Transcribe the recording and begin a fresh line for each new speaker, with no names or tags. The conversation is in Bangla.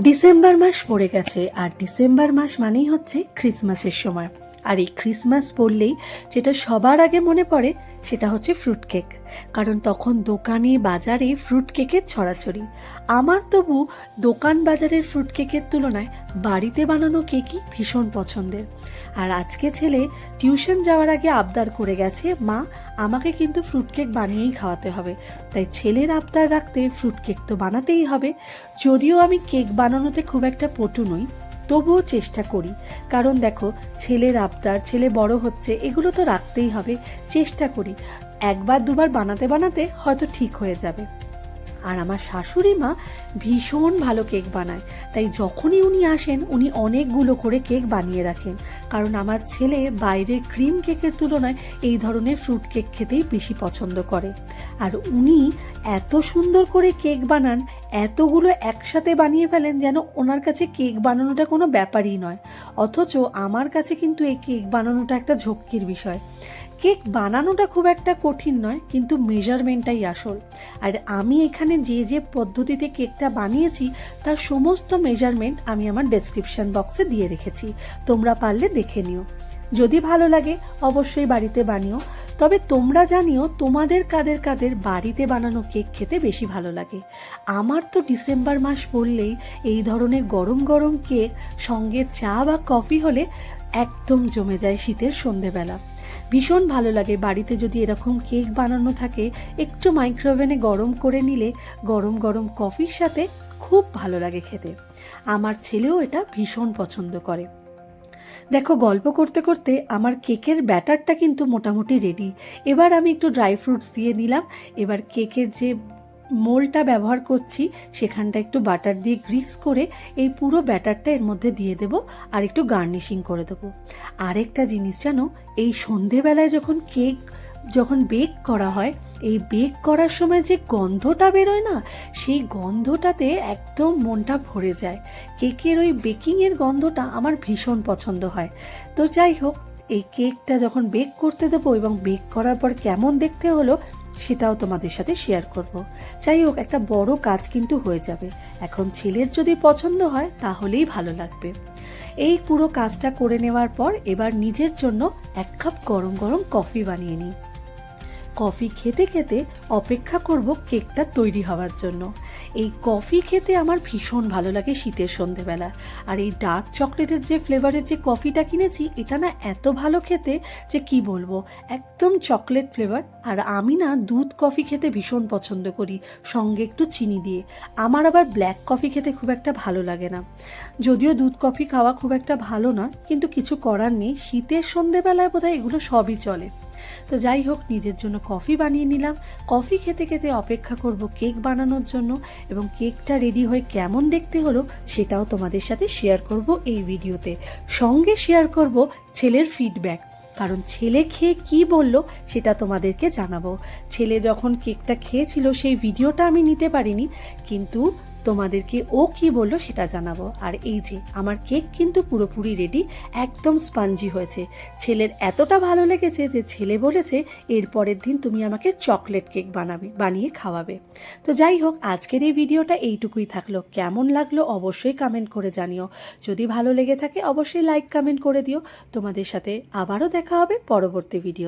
ডিসেম্বর মাস পড়ে গেছে আর ডিসেম্বর মাস মানেই হচ্ছে ক্রিসমাসের সময়। আর এই ক্রিসমাস পড়লেই যেটা সবার আগে মনে পড়ে সেটা হচ্ছে ফ্রুট কেক কারণ তখন দোকানে, বাজারে ফ্রুট কেকের ছড়াছড়ি। আমার তবু দোকান বাজারের ফ্রুট কেকের তুলনায় বাড়িতে বানানো কেকই ভীষণ পছন্দের। আর আজকে ছেলে টিউশন যাওয়ার আগে আবদার করে গেছে, মা, আমাকে কিন্তু ফ্রুট কেক বানিয়েই খাওয়াতে হবে। তাই ছেলের আবদার রাখতে ফ্রুট কেক তো বানাতেই হবে। যদিও আমি কেক বানানোতে খুব একটা পটু নই তবুও চেষ্টা করি। কারণ দেখো, ছেলের আবদার, ছেলে বড় হচ্ছে, এগুলো তো রাখতেই হবে। চেষ্টা করি। একবার দুবার বানাতে বানাতে হয়তো ঠিক হয়ে যাবে। আর আমার শাশুড়ি মা ভীষণ ভালো কেক বানায়। তাই যখনই উনি আসেন, উনি অনেকগুলো করে কেক বানিয়ে রাখেন। কারণ আমার ছেলে বাইরের ক্রিম কেকের তুলনায় এই ধরনের ফ্রুট কেক খেতেই বেশি পছন্দ করে। আর উনি এত সুন্দর করে কেক বানান, এতগুলো একসাথে বানিয়ে ফেলেন যেন ওনার কাছে কেক বানানোটা কোনো ব্যাপারই নয়। অথচ আমার কাছে কিন্তু এই কেক বানানোটা একটা ঝক্কির বিষয়। কেক বানানোটা খুব একটা কঠিন নয়, কিন্তু মেজারমেন্টটাই আসল। আর আমি এখানে যে যে পদ্ধতিতে কেকটা বানিয়েছি, তার সমস্ত মেজারমেন্ট আমি আমার ডেসক্রিপশন বক্সে দিয়ে রেখেছি। তোমরা পারলে দেখে নিও। যদি ভালো লাগে, অবশ্যই বাড়িতে বানিও। তবে তোমরা জানিও, তোমাদের কাদের কাদের বাড়িতে বানানো কেক খেতে বেশি ভালো লাগে। আমার তো ডিসেম্বর মাস বললেই এই ধরনের গরম গরম কেক, সঙ্গে চা বা কফি হলে একদম জমে যায় শীতের সন্ধেবেলা। ভীষণ ভালো লাগে বাড়িতে যদি এরকম কেক বানানো থাকে, একটু মাইক্রোওভেনে গরম করে নিলে গরম গরম কফির সাথে খুব ভালো লাগে খেতে। আমার ছেলেও এটা ভীষণ পছন্দ করে। দেখো, গল্প করতে করতে আমার কেকের ব্যাটারটা কিন্তু মোটামুটি রেডি এবার আমি একটু ড্রাই ফ্রুটস দিয়ে নিলাম। এবার কেকের যে মোলটা ব্যবহার করছি, সেখানটা একটু বাটার দিয়ে গ্রিস করে এই পুরো ব্যাটারটা এর মধ্যে দিয়ে দেব আর একটু গার্নিশিং করে দেবো। আরেকটা জিনিস জানো, এই সন্ধেবেলায় যখন কেক যখন বেক করা হয়, এই বেক করার সময় যে গন্ধটা বেরোয় না, সেই গন্ধটাতে একদম মনটা ভরে যায়। কেকের ওই বেকিংয়ের গন্ধটা আমার ভীষণ পছন্দ হয়। তো যাই হোক, এই কেকটা যখন বেক করতে দেবো এবং বেক করার পর কেমন দেখতে হলো সেটাও তোমাদের সাথে শেয়ার করব। যাই হোক, একটা বড় কাজ কিন্তু হয়ে যাবে। এখন ছেলের যদি পছন্দ হয়, তাহলেই ভালো লাগবে। এই পুরো কাজটা করে নেওয়ার পর এবার নিজের জন্য এক কাপ গরম গরম কফি বানিয়ে নিই। কফি খেতে খেতে অপেক্ষা করব কেকটা তৈরি হওয়ার জন্য। এই কফি খেতে আমার ভীষণ ভালো লাগে শীতের সন্ধেবেলা। আর এই ডার্ক চকলেটের যে ফ্লেভারের যে কফিটা কিনেছি, এটা না এত ভালো খেতে যে কি বলব, একদম চকলেট ফ্লেভার। আর আমি না দুধ কফি খেতে ভীষণ পছন্দ করি, সঙ্গে একটু চিনি দিয়ে। আমার আবার ব্ল্যাক কফি খেতে খুব একটা ভালো লাগে না। যদিও দুধ কফি খাওয়া খুব একটা ভালো না কিন্তু কিছু করার নেই। শীতের সন্ধেবেলায় বোধহয় এগুলো সবই চলে। তো যাই হোক, নিজের জন্য কফি বানিয়ে নিলাম। কফি খেতে খেতে অপেক্ষা করব কেক বানানোর জন্য এবং কেকটা রেডি হয়ে কেমন দেখতে হলো সেটাও তোমাদের সাথে শেয়ার করব এই ভিডিওতে। সঙ্গে শেয়ার করব ছেলের ফিডব্যাক কারণ ছেলে খেয়ে কি বলল সেটা তোমাদেরকে জানাব। ছেলে যখন কেকটা খেয়েছিল সেই ভিডিওটা আমি নিতে পারিনি, কিন্তু তোমাদেরকে ও কি বলল সেটা জানাব। আর এই যে, আমার কেক কিন্তু পুরোপুরি রেডি একদম স্পাঞ্জি হয়েছে। ছেলের এতটা ভালো লেগেছে যে ছেলে বলেছে এর পরের দিন তুমি আমাকে চকলেট কেক বানাবে, বানিয়ে খাওয়াবে। তো যাই হোক, আজকের এই ভিডিওটা এইটুকুই থাকল। কেমন লাগল অবশ্যই কমেন্ট করে জানিও। যদি ভালো লেগে থাকে, অবশ্যই লাইক কমেন্ট করে দিও। তোমাদের সাথে আবারও দেখা হবে পরবর্তী ভিডিওতে